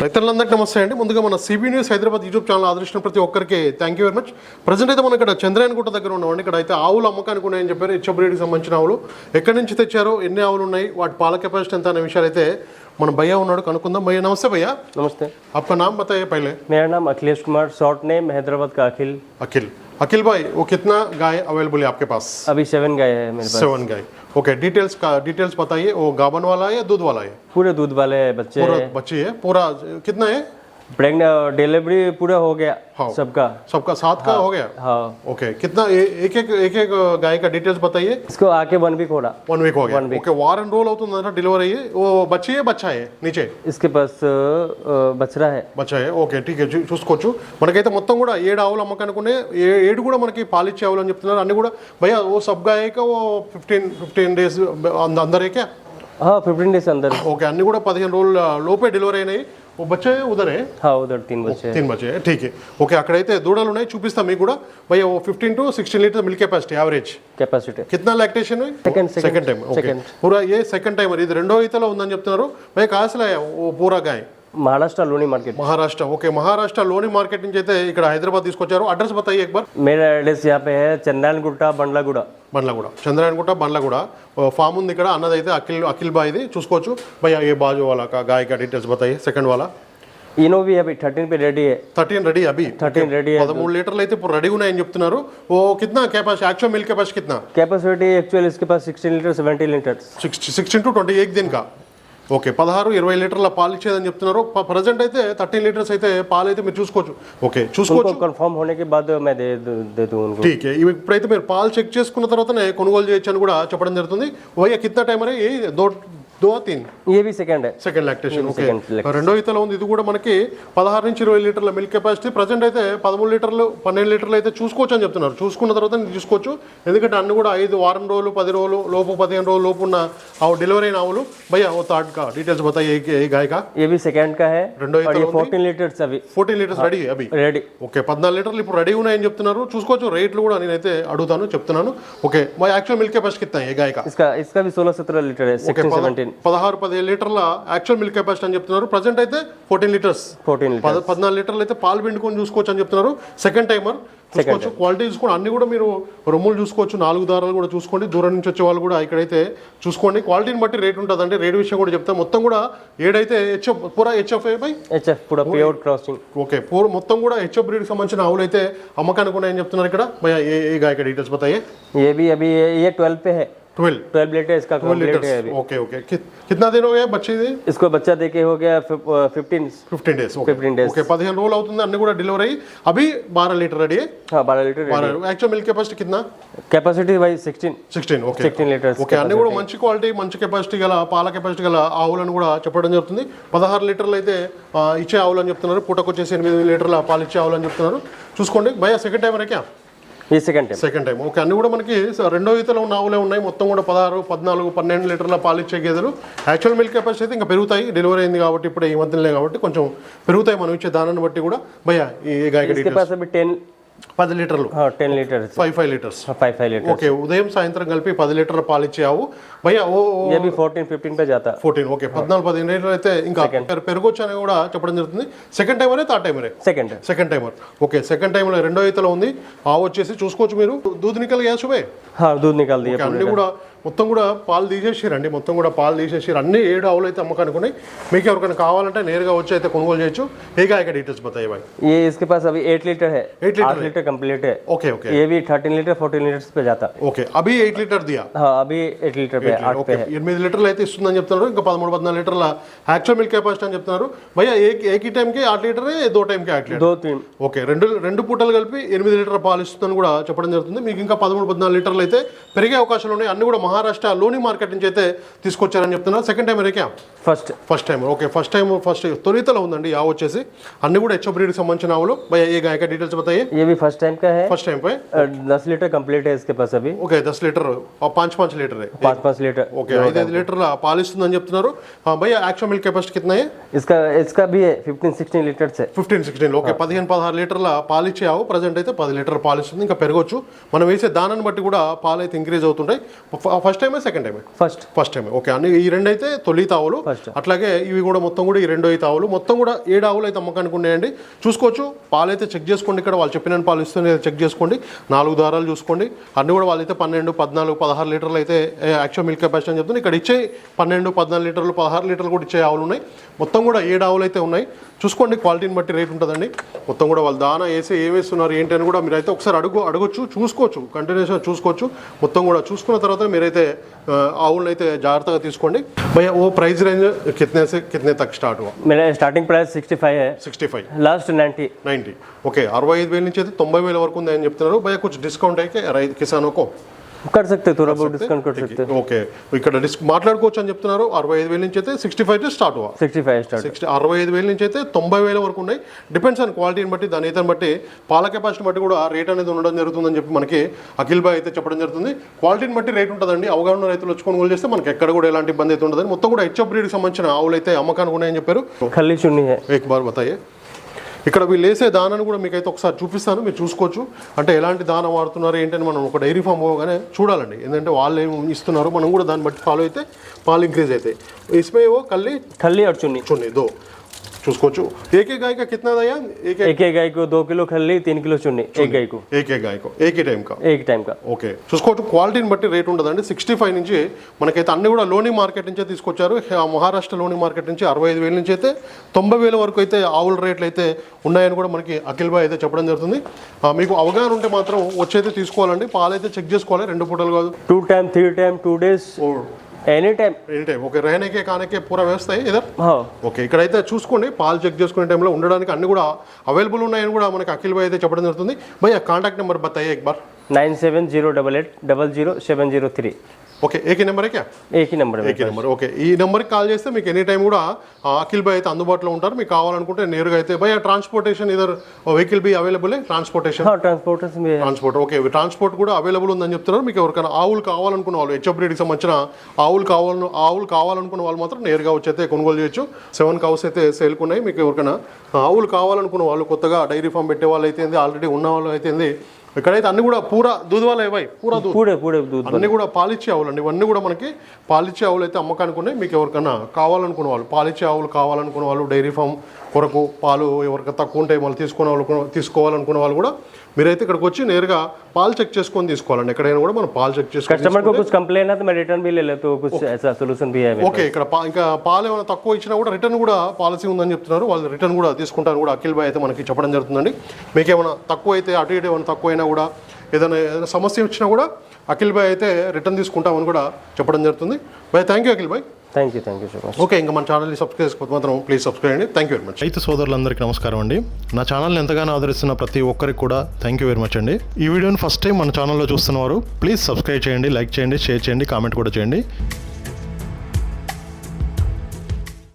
రైతులందరికీ నమస్తే అండి ముందుగా మన CB news Hyderabad YouTube channel ఆదరించిన ప్రతి ఒక్కరికి thank you very much present అయితే మనం ఇక్కడ చంద్రాయనగుట్ట దగ్గర ఉన్నామండి ఇక్కడ అయితే ఆవులు అమ్మకానికి ఉన్నాయని చెప్పారు హెచ్ బ్రీడ్కి సంబంధించిన ఆవులు ఎక్కడి నుంచి తెచ్చారో ఎన్ని ఆవులు ఉన్నాయి వాటి పాల కెపాసిటీ ఎంత అనే విషయాలు అయితే మన భయ్య ఉన్నాడు కనుక్కుందాం భయ్య నమస్తే భయ్య नमस्ते आपका नाम बताइए पहले मेरा नाम अखिलेश कुमार शॉर्ट नेम हैदराबाद का अखिल अखिल अखिल भाई वो कितना गाय अवेलेबल है आपके पास अभी सेवन गाय है मेरे पास सेवन गाय ओके डिटेल्स का डिटेल्स बताइए। वो गाबन वाला है या दूध वाला है? पूरे दूध वाले बच्चे पूरा बच्चे है। पूरा कितना है? प्रेग्नेंट डिलीवरी पूरा हो गया हाँ। सबका सबका सात का हो गया हाँ ओके कितना ए- एक एक एक एक गाय का डिटेल्स बताइए इसको आके वन वीक हो रहा వన్ వీక్ हो गया ఓకే వారం రోజులు అవుతుందంట డెలివరీ అయ్యి ఓ బచ్చి है बच्चा है नीचे इसके पास अ, बछड़ा है బచ్చా है ఓకే ఠీక్ చూ- చూసుకోవచ్చు మనకైతే మొత్తం కూడా ఏడు ఆవులు అమ్మకానికి ఉన్నాయి ఏ- ఏడు కూడా మనకి పాలిచ్చే ఆవులు అని చెప్తున్నారు అన్ని కూడా భయ్యా ఓ సబ్ గాయ ఓ ఫిఫ్టీన్ ఫిఫ్టీన్ డేస్ అందరే క్యా हाँ फिफ्टीन डेज अंदर ఓకే అన్ని కూడా పదిహేను రోజుల లోపే డెలివరీ అయినాయి ఓ బచ్చే ఉదరే हाँ उधर तीन बच्चे हैं। तीन बचे हैं ठीक है ఓకే అక్కడైతే దూడలు ఉన్నాయి చూపిస్తాం మీకు కూడా భయ్యా ఓ fifteen to sixteen litre milk capacity average capacity कितना लैक्टेशन है Second, second, second time okay second. పూరా ఏ సెకండ్ టైం ఇది రెండో ఈతలో ఉందని చెప్తున్నారు భయ కాసలే ఓ పూరా గాయ మహారాష్ట్ర లోని మార్కెట్. మహారాష్ట్ర ఓకే. మహారాష్ట్ర లోని మార్కెట్ నుంచి అయితే ఇక్కడ హైదరాబాద్ తీసుకొచ్చారు. అడ్రస్ బతాయి एक बार అడ్రస్ एड्रेस यहाँ బండ్లగూడ. బండ్లగూడ. చంద్రాయణగుట్ట బండ్లగూడ. ఫామ్ ఉంది ఇక్కడ. అన్నదైతే అఖిల్ అఖిల్ బాయ్ ఇది. చూసుకోవచ్చు. భయ్యా ఏ బాజు వాళ్ళ గాయక గాయ కా డీటెయిల్స్ బతాయి. సెకండ్ వాళ్ళ. ఇనోవి అభి థర్టీన్ పే రెడీ థర్టీన్ రెడీ అభి. థర్టీన్ రెడీ పదమూడు లీటర్లు అయితే ఇప్పుడు రెడీ ఉన్నాయని చెప్తున్నారు. ఓ కిత్నా capacity actual milk capacity కిత్నా? Capacity actual is capacity sixteen litre seventy litres sixteen to twenty eight దీనికా? Okay పదహారు ఇరవై లీటర్ల పాలు ఇచ్చేదని చెప్తున్నారు. ప్రజెంట్ అయితే థర్టీ లీటర్స్ అయితే పాలు అయితే మీరు చూసుకోవచ్చు. ఓకే చూసుకోవచ్చు. బాద్ ఇప్పుడైతే మీరు పాలు చెక్ చేసుకున్న తర్వాతనే కొనుగోలు చేయొచ్చు అని కూడా చెప్పడం జరుగుతుంది. వయ్య కింద టైం అనేది దో తీన్. ఏవి సెకండ్. సెకండ్ లాక్టేషన్ ఓకే రెండో ఈతలో ఉంది. ఇది కూడా మనకి పదహారు నుంచి ఇరవై లీటర్ల మిల్క్ కెపాసిటీ. ప్రజెంట్ అయితే పదమూడు లీటర్లు పన్నెండు లీటర్లు అయితే చూసుకోవచ్చు అని చెప్తున్నారు. చూసుకున్న తర్వాత చూసుకోవచ్చు ఎందుకంటే అన్ని కూడా ఐదు వారం రోజులు పది రోజులు లోపు పదిహేను రోజులు లోపు ఉన్న ఆవు డెలివరీ అయిన ఆవులు. భయ్యా ఓ థర్డ్ కా డీటెయిల్స్ బతాయి గాయ ఏవి సెకండ్ కా హై? రెండో ఈతలో ఫోర్టీన్ లీటర్స్ అవి. ఫోర్టీన్ లీటర్స్ రెడీ అవి. రెడీ ఓకే పద్నాలుగు లీటర్లు ఇప్పుడు రెడీ ఉన్నాయని చెప్తున్నారు. చూసుకోవచ్చు రేట్లు కూడా నేనైతే అడుగుతాను చెప్తున్నాను. ఓకే మా యాక్చువల్ మిల్క్ కెపాసిటీ కిత్తా ఏ గాయ కా ఇస్కా ఇస్కా भी 16 లీటర్ है ఫోర్టీన్ పదహారు పదిహేను లీటర్ల యాక్చువల్ మిల్క్ కెపాసిటీ అని చెప్తున్నారు. ప్రజెంట్ అయితే ఫోర్టీన్ లీటర్స్ ఫోర్టీన్ పద్నాలుగు లీటర్లు అయితే పాలు పిండుకొని చూసుకోవచ్చు అని చెప్తున్నారు. సెకండ్ టైమర్ చూసుకోవచ్చు. క్వాలిటీ చూసుకోండి అన్ని కూడా మీరు రొమ్ములు చూసుకోవచ్చు. నాలుగు దారాలు కూడా చూసుకోండి. దూరం నుంచి వచ్చే వాళ్ళు కూడా ఇక్కడైతే చూసుకోండి. క్వాలిటీని బట్టి రేట్ ఉంటుంది అంటే రేట్ విషయం కూడా చెప్తాం. మొత్తం కూడా ఏడైతే హెచ్ఎఫ్ పూరా HF by? HF crossing okay. Poor మొత్తం కూడా హెచ్ఎఫ్ బ్రీడ్ సంబంధించిన ఆవులు అయితే అమ్మకానికి ఉన్నాయని చెప్తున్నారు ఇక్కడ. ఏ గాయ డీటెయిల్స్ బతాయి. ये भी ఏ ये, ये ट्वेल्व ट्वेल्व लीटर इसका कंप्लीट है अभी ओके ओके कि- कितना दिन हो गया बच्चे ఇది इसको बच्चा देके हो गया fifteen fifteen days okay 15 days. Okay పదిహేను రోజులు అవుతుంది అన్ని కూడా డెలివరీ అయ్యి అభి బారా లీటర్ రెడీ हाँ बारह लीटर యాక్చువల్ మిల్క్ కెపాసిటీ కింద कैपेसिटी भाई sixteen sixteen okay sixteen litres okay అన్ని కూడా మంచి క్వాలిటీ మంచి కెపాసిటీ గల పాల కెపాసిటీ గల ఆవులను కూడా చెప్పడం జరుగుతుంది పదహారు లీటర్లు అయితే ఆ, ఇచ్చే ఆవులు అని చెప్తున్నారు పూటకు వచ్చేసి ఎనిమిది లీటర్ల పాలు ఇచ్చే ఆవులు అని చెప్తున్నారు చూసుకోండి భయ సెకండ్ టైం రేకా ఈ second time second time okay అన్ని కూడా మనకి రెండో ఈతలో ఉన్న ఆవులే ఉన్నాయి. మొత్తం కూడా పదహారు పద్నాలుగు పన్నెండు లీటర్ల పాలిచ్చే గేదెలు. యాక్చువల్ మిల్క్ కెపాసిటీ అయితే ఇంకా పెరుగుతాయి. డెలివరీ అయింది కాబట్టి ఇప్పుడు ఈ మధ్యలో కాబట్టి కొంచెం పెరుగుతాయి మనం ఇచ్చే దానాన్ని బట్టి కూడా. భయ ఈ గాయక టెన్ పది లీటర్లు. Ten litres. Five five litres. Five five litre okay ఉదయం సాయంత్రం కలిపి పది లీటర్ల పాలు ఇచ్చే ఆవు భయ్యా ఓ ఏబీ ఫోర్టీన్ ఫిఫ్టీన్ పే జాత. ఫోర్టీన్ ఓకే పద్నాలుగు పదిహేను లీటర్ అయితే ఇంకా పెరగొచ్చు అని కూడా చెప్పడం జరుగుతుంది. సెకండ్ టైమరే third టైమరే second second timer okay second టైంలో రెండో ఈతలో ఉంది. ఆవు వచ్చేసి చూసుకోవచ్చు మీరు. దూద్ నికల్ గ్యాస్ దూద్ నికల్ అన్ని కూడా మొత్తం కూడా పాలు తీసేసిరండి. మొత్తం కూడా పాలు తీసేసిరు. అన్ని ఏడు ఆవులు అయితే అమ్మకానికి ఉన్నాయి మీకు ఎవరికైనా కావాలంటే నేరుగా వచ్చి అయితే కొనుగోలు చేయొచ్చు. ఏగా ఇక్కడ డీటెయిల్స్ పోతాయి ఏ ये इसके पास अभी eight litre eight litre litre complete. Litre okay. है ओके ओके ये भी 13 लीटर 14 लीटर ఎయిట్ లీటర్ है ओके अभी 8 लीटर दिया हाँ లీటర్లు అయితే ఇస్తుందని చెప్తున్నారు. ఇంకా 13 14 లీటర్ల యాక్చువల్ మిల్క్ కెపాసిటీ అని చెప్తున్నారు. భయ్యా ఏ ఏకి టైంకి 8 లీటర్ దో టైంకి 8 లీటర్? దో టైం. ఓకే. రెండు రెండు పూటలు కలిపి ఎనిమిది లీటర్ పాలు ఇస్తుందని కూడా చెప్పడం జరుగుతుంది. మీకు ఇంకా 13 14 లీటర్లు అయితే పెరిగే అవకాశాలు ఉన్నాయి. అన్ని కూడా మహారాష్ట్ర లోని మార్కెట్ నుంచి అయితే తీసుకొచ్చారని చెప్తున్నారు. Second time Erika first first time okay first time first తొలితలో ఉందండి యావ వచ్చేసి. అన్ని కూడా హెచ్ఓ బ్రీడ్ సంబంధించిన ఆవులు. ఏ డీటెయిల్స్ బతాయి? ఏవి ఫస్ట్ టైం टाइम का है फर्स्ट टाइम पे दस लीटर कंप्लीट है इसके पास లీటర్ ओके दस लीटर और లీటర్. पाँच लीटर ఐదు లీటర్ల పాలిస్తుందని చెప్తున్నారు. భయ యాక్చువల్ మిల్క్ కెపాసిటీ కితనాయి ఇస్కా ఇస్కా इसका भी 15 16 లీటర్స్ है. 15 16 ఓకే 15 16 లీటర్ల పాలిచ్చే ఆవు ప్రెజెంట్ అయితే 10 లీటర్ పాలిస్తుంది. ఇంకా పెరగొచ్చు. మనం వేసే దానాన్ని బట్టి కూడా పాలు అయితే ఇంక్రీజ్ అవుతుంటాయి ఫస్ట్ టైమే సెకండ్ టైమే ఫస్ట్ ఫస్ట్ టైమే ఓకే అన్ని ఈ రెండు అయితే తొలి తావులు. అట్లాగే ఇవి కూడా మొత్తం కూడా ఈ రెండు తావులు. ఆవులు మొత్తం కూడా ఏడు ఆవులు అయితే అమ్మకానికి ఉన్నాయండి. చూసుకోవచ్చు. పాలు అయితే చెక్ చేసుకోండి ఇక్కడ. వాళ్ళు చెప్పిన పాలు ఇస్తుంది చెక్ చేసుకోండి. నాలుగు దారాలు చూసుకోండి. అన్ని కూడా వాళ్ళైతే పన్నెండు పద్నాలుగు పదహారు లీటర్లు అయితే యాక్చువల్ మిల్క్ కెపాసిటీ అని చెప్తుంది ఇక్కడ ఇచ్చే పన్నెండు పద్నాలుగు లీటర్లు పదహారు లీటర్లు కూడా ఇచ్చే ఆవులు ఉన్నాయి. మొత్తం కూడా ఏడు ఆవులు అయితే ఉన్నాయి. చూసుకోండి క్వాలిటీని బట్టి రేట్ ఉంటుందండి. మొత్తం కూడా వాళ్ళు దానా వేసి ఏం వేస్తున్నారు ఏంటి అని కూడా మీరైతే ఒకసారి అడుగు అడగొచ్చు చూసుకోవచ్చు. కంటిన్యూస్గా చూసుకోవచ్చు. మొత్తం కూడా చూసుకున్న తర్వాత మీరైతే ఆవులను అయితే జాగ్రత్తగా తీసుకోండి. భయ ఓ ప్రైస్ రేంజ్ కితనే కిత్నే తక్కువ start starting price sixty five sixty five last ninety ninety okay అరవై ఐదు వేల నుంచి అయితే తొంభై వేల వరకు ఉంది అని చెప్తున్నారు. భయ కొంచెం డిస్కౌంట్ అయితే రైతు ఒక कर सकते थोड़ा बहुत डिस्काउंट कर सकते ఓకే ఇక్కడ డిస్క్ మాట్లాడుకోవచ్చు అని చెప్తున్నారు అరవై ఐదు వేల నుంచి అయితే sixty five start హువా 65 start sixty అరవై ఐదు వేల నుంచి అయితే తొంభై వేల వరకు ఉన్నాయి డిపెండ్స్ ఆన్ క్వాలిటీని బట్టి దాని ఇతను బట్టి పాల కెపాసిటీ బట్టి కూడా రేట్ అనేది ఉండడం జరుగుతుందని చెప్పి మనకి అఖిల్ బాయ్ అయితే చెప్పడం జరుగుతుంది క్వాలిటీని బట్టి రేట్ ఉంటుందండి అవగాహన ఉన్న రైతులు వచ్చి కొనుగోలు చేస్తే మనకి ఎక్కడ కూడా ఎలాంటి ఇబ్బంది అయితే ఉండదు మొత్తం కూడా హెచ్ఎఫ్ బ్రీడ్కి సంబంధించిన ఆవులు అయితే అమ్మకానికి ఉన్నాయని చెప్పారు खली चुनी है ఏక్ బార్ బతాయే ఇక్కడ వీళ్ళు వేసే దానాన్ని కూడా మీకైతే ఒకసారి చూపిస్తాను మీరు చూసుకోవచ్చు. అంటే ఎలాంటి దానం వాడుతున్నారు ఏంటని మనం ఒక డైరీ ఫామ్ పోగానే చూడాలండి. ఎందుకంటే వాళ్ళు ఏం ఇస్తున్నారో మనం కూడా దాన్ని బట్టి ఫాలో అయితే పాలు ఇంక్రీజ్ అవుతాయి. ఇస్మే ఓ కళ్ళి అడుచుని అడుచుండి దో. చూసుకోవచ్చు ఏకే గాయక का कितना ఏకే यार దో కిలో गाय को दो किलो खल्ली గాయకు ఏకే గాయకు ఏకే టైం కా एक టైం కా ఓకే చూసుకోవచ్చు క్వాలిటీని బట్టి రేట్ ఉండదండి. సిక్స్టీ ఫైవ్ నుంచి మనకైతే అన్ని కూడా లోని మార్కెట్ నుంచే తీసుకొచ్చారు. మహారాష్ట్ర లోని మార్కెట్ నుంచి అరవై ఐదు వేల నుంచి అయితే తొంభై వేల వరకు అయితే ఆవుల రేట్లు అయితే ఉన్నాయని కూడా మనకి అఖిల్ భాయ్ అయితే చెప్పడం జరుగుతుంది. మీకు అవగాహన ఉంటే మాత్రం వచ్చైతే తీసుకోవాలండి. పాలైతే చెక్ చేసుకోవాలి. రెండు పూటలు కాదు. Two time three time two days any time any time okay రేనేకే కానేకే పూర వ్యవస్థ ఇదర్ ఓకే ఇక్కడైతే చూసుకోండి పాలు చెక్ చేసుకునే టైంలో ఉండడానికి అన్ని కూడా అవైలబుల్ ఉన్నాయని కూడా మనకి అఖిల్ భాయ్ అయితే చెప్పడం జరుగుతుంది భయ్య కాంటాక్ట్ నెంబర్ బత్తాయి ఎక్ nine seven zero double eight double zero seven zero three okay AK number ఏకే నెంబర్ ఏకే నెంబర్ ఓకే. ఈ నెంబర్కి కాల్ చేస్తే మీకు ఎనీ టైం కూడా అఖిల్ బై అయితే అందుబాటులో ఉంటారు. మీకు కావాలనుకుంటే నేరుగా అయితే బై ట్రాన్స్పోర్టేషన్ ఇదర్ vehicle B available transportation. Transportation transport okay. Transport కూడా అవైలబుల్ ఉందని చెప్తున్నారు. మీకు ఎవరికైనా ఆవులు కావాలనుకున్న వాళ్ళు హెచ్ఎఫ్ బ్రీడ్కి సంబంధించిన ఆవులు కావాలను ఆవులు కావాలనుకున్న వాళ్ళు మాత్రం నేరుగా వచ్చి అయితే కొనుగోలు చేయొచ్చు. సెవెన్ కౌస్ అయితే సేల్కున్నాయి మీకు ఎవరికైనా ఆవులు కావాలనుకున్న వాళ్ళు కొత్తగా డైరీ ఫామ్ పెట్టే వాళ్ళు అయితే ఆల్రెడీ ఉన్న వాళ్ళు అయితే ఇక్కడైతే అన్ని కూడా పూరా దూధవాలే ఇవ్వయి పూరా దూధ అన్ని కూడా పాలిచ్చే ఆవులండి ఇవన్నీ కూడా మనకి పాలిచ్చే ఆవులు అయితే అమ్మకానికి ఉన్నాయి మీకు ఎవరికైనా కావాలనుకునే వాళ్ళు పాలిచ్చే ఆవులు కావాలనుకునే వాళ్ళు డైరీ ఫామ్ కొరకు పాలు ఎవరికి తక్కువ ఉంటాయి వాళ్ళు తీసుకునే వాళ్ళు తీసుకోవాలనుకునే వాళ్ళు కూడా మీరైతే ఇక్కడికి వచ్చి నేరుగా పాలు చెక్ చేసుకొని తీసుకోవాలండి ఎక్కడైనా కూడా మనం పాలు చెక్ చేసుకొని कस्टमर को कुछ कंप्लेन है तो मैं रिटर्न भी ले लेता हूँ कुछ ऐसा सोल्यूशन भी है मेरे ఓకే ఇక్కడ పా- ఇంకా పాలు ఏమైనా తక్కువ ఇచ్చినా కూడా రిటర్న్ కూడా పాలసీ ఉందని చెప్తున్నారు వాళ్ళు రిటర్న్ కూడా తీసుకుంటారు కూడా అఖిల్ బాయ్ అయితే మనకి చెప్పడం జరుగుతుందండి మీకు ఏమైనా తక్కువ అయితే అటు ఇటు ఏమైనా తక్కువ అయినా కూడా ఏదైనా ఏదైనా సమస్య వచ్చినా కూడా అఖిల్ బాయ్ అయితే రిటర్న్ తీసుకుంటామని కూడా చెప్పడం జరుగుతుంది bye thank you Akhil bye Thank you thank you so much okay ఇంకా మన ఛానల్ని సబ్స్క్రైబ్ చేసుకోవద్దు మాత్రం ప్లీజ్ సబ్స్క్రైబ్ అండి థ్యాంక్ యూ వెరీ మచ్ రైతు సోదరులందరికీ నమస్కారం అండి. నా ఛానల్ని ఎంతగానో ఆదరిస్తున్న ప్రతి ఒక్కరికి కూడా థ్యాంక్ యూ వెరీ మచ్ అండి. ఈ వీడియోని ఫస్ట్ టైం మన ఛానల్లో చూస్తున్నవారు ప్లీజ్ సబ్స్క్రైబ్ చేయండి లైక్ చేయండి షేర్ చేయండి కామెంట్ కూడా చేయండి.